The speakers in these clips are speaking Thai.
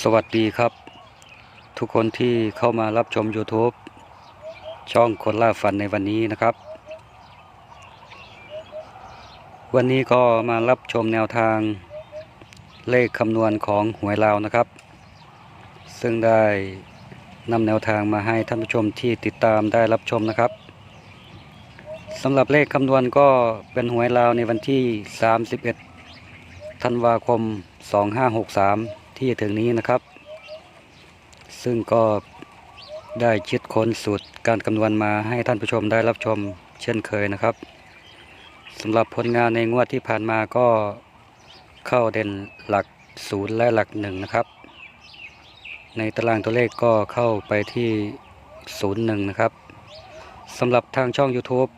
สวัสดีครับ ทุกคนที่เข้ามารับชม YouTube ช่องคนล่าฝันในวันนี้นะครับ วันนี้ก็มารับชมแนวทางเลขคำนวณของหวยลาวนะครับ ซึ่งได้นำแนวทางมาให้ท่านผู้ชมที่ติดตามได้รับชมนะครับสำหรับเลขคำนวณก็เป็นหวยลาวในวันที่ 31 ธันวาคม 2563 ที่จะถึงนี้นะครับ ซึ่งก็ได้คิดค้นสูตรการคำนวณมาให้ท่านผู้ชมได้รับชมเช่นเคยนะครับสำหรับผลงานในงวดที่ผ่านมาก็เข้าเด่นหลักศูนย์และหลักหนึ่งนะครับ ในตารางตัวเลขก็เข้าไปที่ศูนย์หนึ่งนะครับสำหรับทางช่อง YouTube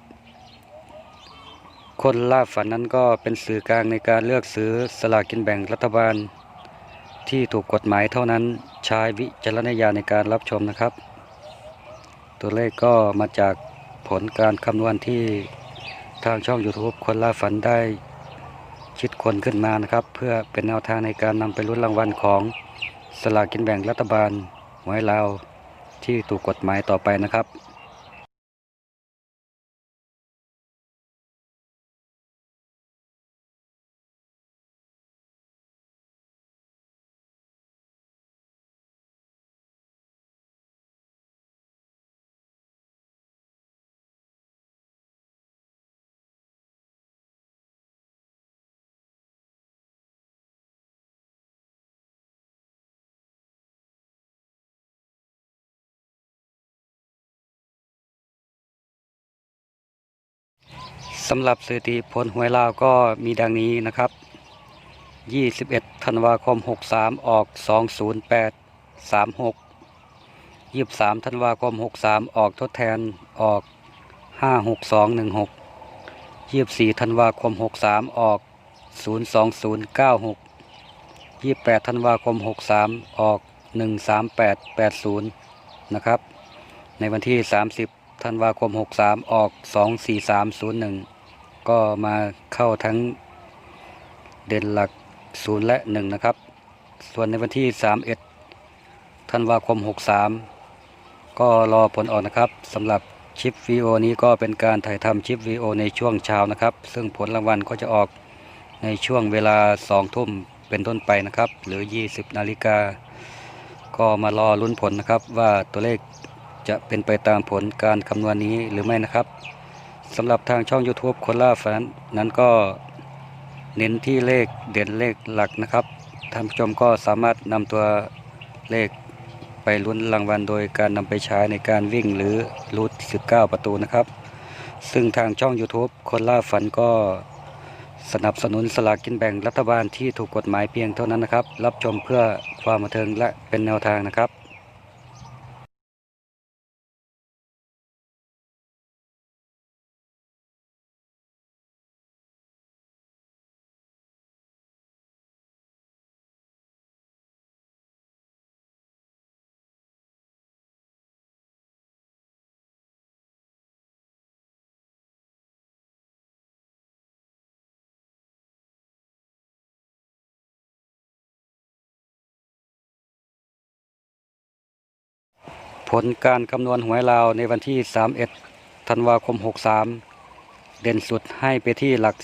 คนล่าฝันนั้นก็เป็นสื่อกลางในการเลือกซื้อสลากกินแบ่งรัฐบาล ที่ถูกกฎหมายเท่านั้นใช้วิจารณญาณในการรับชมนะครับ ตัวเลขก็มาจากผลการคำนวณที่ทางช่อง YouTube คนล่าฝันได้คิดคนขึ้นมานะครับ เพื่อเป็นแนวทางในการนำไปลุ้นรางวัลของสลากกินแบ่งรัฐบาลหวยลาวที่ถูกกฎหมายต่อไปนะครับ สำหรับสถิติผลหวยลาวก็มีดังนี้นะครับ 21 ธันวาคม 63 ออก 208 36 23 ธันวาคม 63 ออกทดแทนออก 56216 24 ธันวาคม 63 ออก 02096 28 ธันวาคม 63 ออก 13880 นะครับ ในวันที่ 30 ธันวาคม 63 ออก 24301 ก็มาเข้าทั้งเด่นหลัก0และ1นะครับ ส่วนในวันที่ 31ธันวาคม 63 ก็รอผลออกนะครับสำหรับคลิปวีโอนี้ก็เป็นการถ่ายทำคลิปวีโอในช่วงเช้านะครับ ซึ่งผลรางวัลก็จะออกในช่วงเวลา 2 ทุ่มเป็นต้นไปนะครับ หรือ 20 นาฬิกา ก็มารอลุ้นผลนะครับว่าตัวเลขจะเป็นไปตามผลการคำนวณนี้หรือไม่นะครับ สำหรับทางช่อง YouTube คนล่าฝันนั้นก็เน้นที่เลขเด่นเลขหลักนะครับท่านผู้ชมก็สามารถนำตัวเลขไปลุ้นรางวัลโดยการนำไปใช้ในการวิ่งหรือรูท19 ประตูนะครับ ซึ่งทางช่อง YouTube คนล่าฝันก็สนับสนุนสลากกินแบ่งรัฐบาลที่ถูกกฎหมายเพียงเท่านั้นนะครับ รับชมเพื่อความบันเทิงและเป็นแนวทางนะครับ ผลการคำนวณหวยลาวในวันที่ 31 ธันวาคม 63 เด่นสุดให้ไปที่หลัก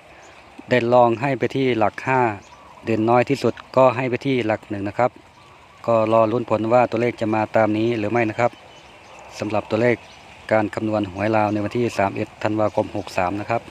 4 เด่นรองให้ไปที่หลัก 5 เด่นน้อยที่สุดก็ให้ไปที่หลักหนึ่งนะครับ ก็รอลุ้นผลว่าตัวเลขจะมาตามนี้หรือไม่นะครับสำหรับตัวเลขการคำนวณหวยลาวในวันที่ 31 ธันวาคม 63 นะครับ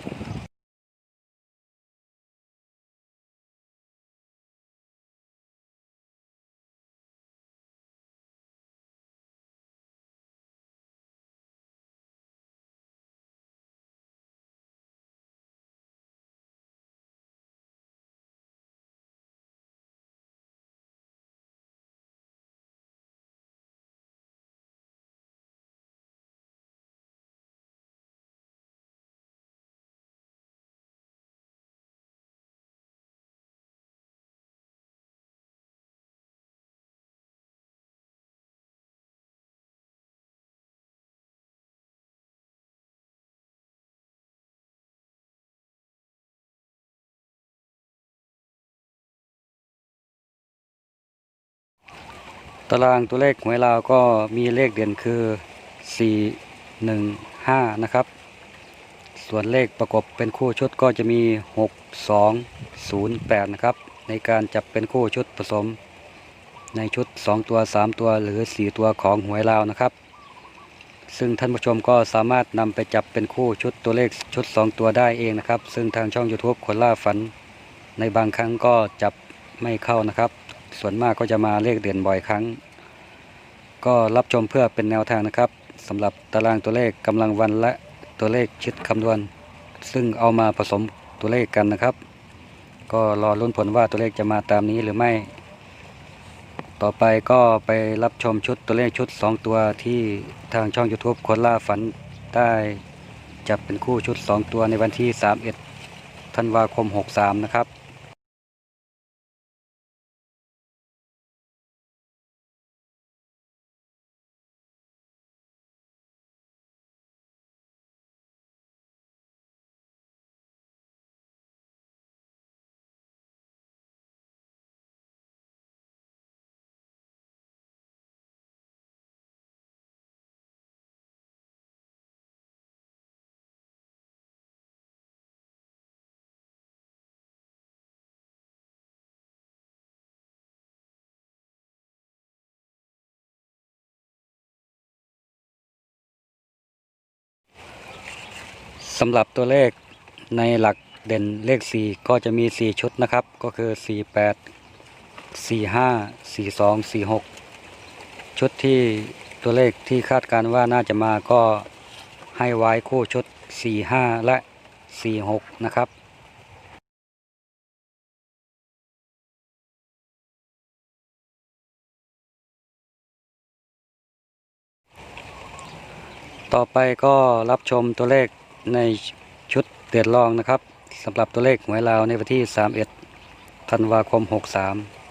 ตารางตัวเลขหวยลาวก็มีเลขเด่นคือ 4 1 5 นะครับ ส่วนเลขประกบเป็นคู่ชุดก็จะมี 6 2 0 8 นะครับ ในการจับเป็นคู่ชุดผสม ในชุด 2 ตัว 3 ตัวหรือ 4 ตัวของหวยลาวนะครับ ซึ่งท่านผู้ชมก็สามารถนำไปจับเป็นคู่ชุดตัวเลขชุด 2 ตัวได้เองนะครับ ซึ่งทางช่อง YouTube คนล่าฝัน ในบางครั้งก็จับไม่เข้านะครับ ส่วนมากก็จะมาเลขเด่นบ่อยครั้ง ก็รับชมเพื่อเป็นแนวทางนะครับสำหรับตารางตัวเลขกำลังวันและตัวเลขชุดคำนวณ ซึ่งเอามาผสมตัวเลขกันนะครับ ก็รอลุ้นผลว่าตัวเลขจะมาตามนี้หรือไม่ ต่อไปก็ไปรับชมชุดตัวเลขชุด 2 ตัวที่ทางช่อง YouTube คนล่าฝันได้จับเป็นคู่ชุด 2 ตัวในวันที่ 31ธันวาคม 63 นะครับ สำหรับตัวเลขในหลักเด่นเลข 4 ก็จะมี 4 ชุดนะครับ ก็คือ 48 45 42 46 ชุดที่ตัวเลขที่คาดการว่าน่าจะมาก็ให้ไว้คู่ชุด 45 และ 46 นะครับต่อไปก็รับชมตัวเลข ในชุดเดือดรองนะครับสำหรับตัวเลขหวยลาวในวันที่ 31 ธันวาคม 63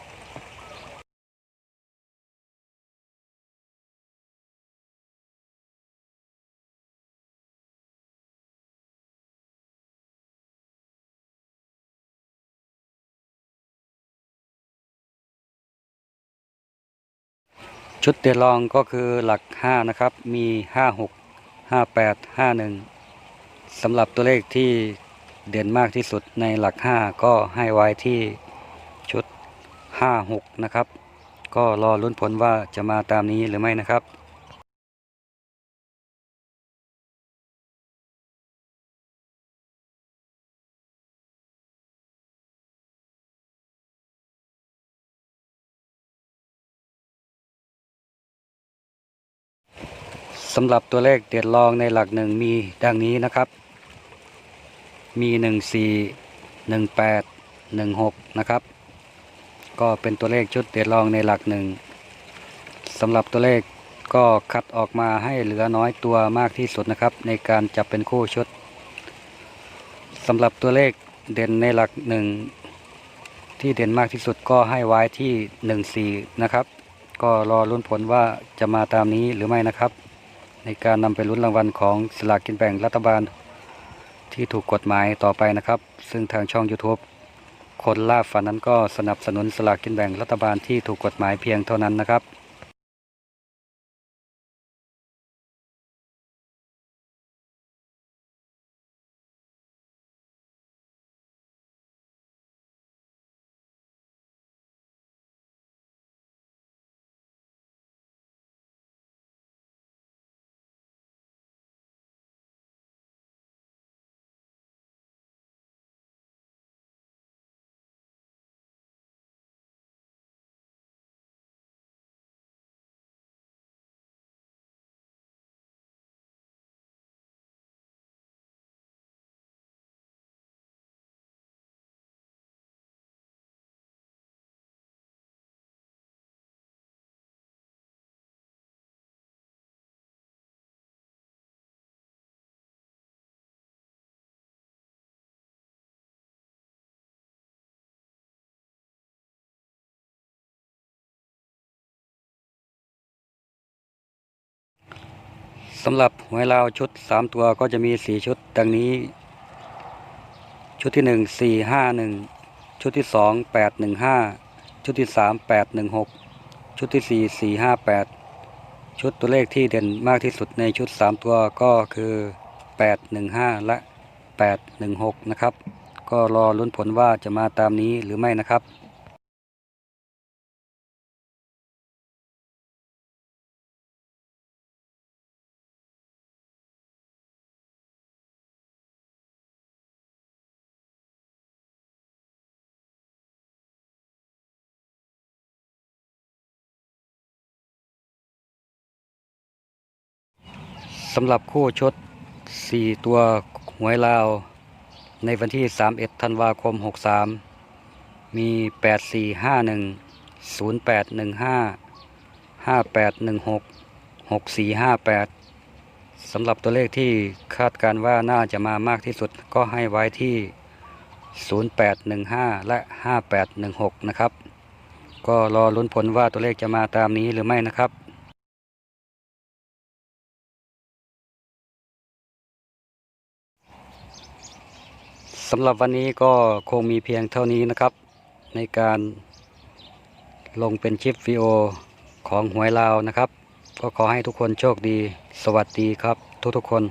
ชุดเดือดรองก็คือหลัก 5 นะครับ มี 56 58 51 สำหรับตัวเลขที่เด่นมากที่สุดในหลัก 5 ก็ให้ไว้ที่ชุด 56 นะครับ ก็รอลุ้นผลว่าจะมาตามนี้หรือไม่นะครับสำหรับตัวเลขเด็ดรองในหลักหนึ่งมีดังนี้นะครับ มีหนึ่งสี่หนึ่งแปดหนึ่งหกนะครับ ก็เป็นตัวเลขชุดเด็ดรองในหลักหนึ่งสำหรับตัวเลขก็คัดออกมาให้เหลือน้อยตัวมากที่สุดนะครับ ในการจับเป็นคู่ชุดสำหรับตัวเลขเด่นในหลักหนึ่งที่เด่นมากที่สุดก็ให้ไว้ที่หนึ่งสี่นะครับ ก็รอลุ้นผลว่าจะมาตามนี้หรือไม่นะครับ ในการนำไปลุ้นรางวัลของสลากกินแบ่งรัฐบาล ที่ถูกกฎหมายต่อไปนะครับ ซึ่งทางช่อง YouTube คนล่าฝันนั้นก็สนับสนุนสลากกินแบ่งรัฐบาลที่ถูกกฎหมายเพียงเท่านั้นนะครับ สำหรับหวยลาวชุด 3 ตัวก็จะมี 4 ชุด ดังนี้ ชุดที่ 1 4 5 1 ชุดที่ 2 8 1 5 ชุดที่ 3 8 1 6 ชุดที่สี่สี่ห้าแปดชุดตัวเลขที่เด่นมากที่สุดในชุดสามตัวก็คือแปดหนึ่งห้าและแปดหนึ่งหกนะครับ ก็รอลุ้นผลว่าจะมาตามนี้หรือไม่นะครับ สำหรับคู่ชด 4 ตัวหวยลาว ในวันที่ 31 ธันวาคม 63 มี 8451 0815 5816 6458 สำหรับตัวเลขที่คาดการว่าน่าจะมามากที่สุดก็ให้ไว้ที่ 0815 และ 5816 นะครับ ก็รอลุ้นผลว่าตัวเลขจะมาตามนี้หรือไม่นะครับ สำหรับวันนี้ก็คงมีเพียงเท่านี้นะครับ ในการลงเป็นคลิปวิดีโอของหวยลาวนะครับ ก็ขอให้ทุกคนโชคดี สวัสดีครับทุกๆคน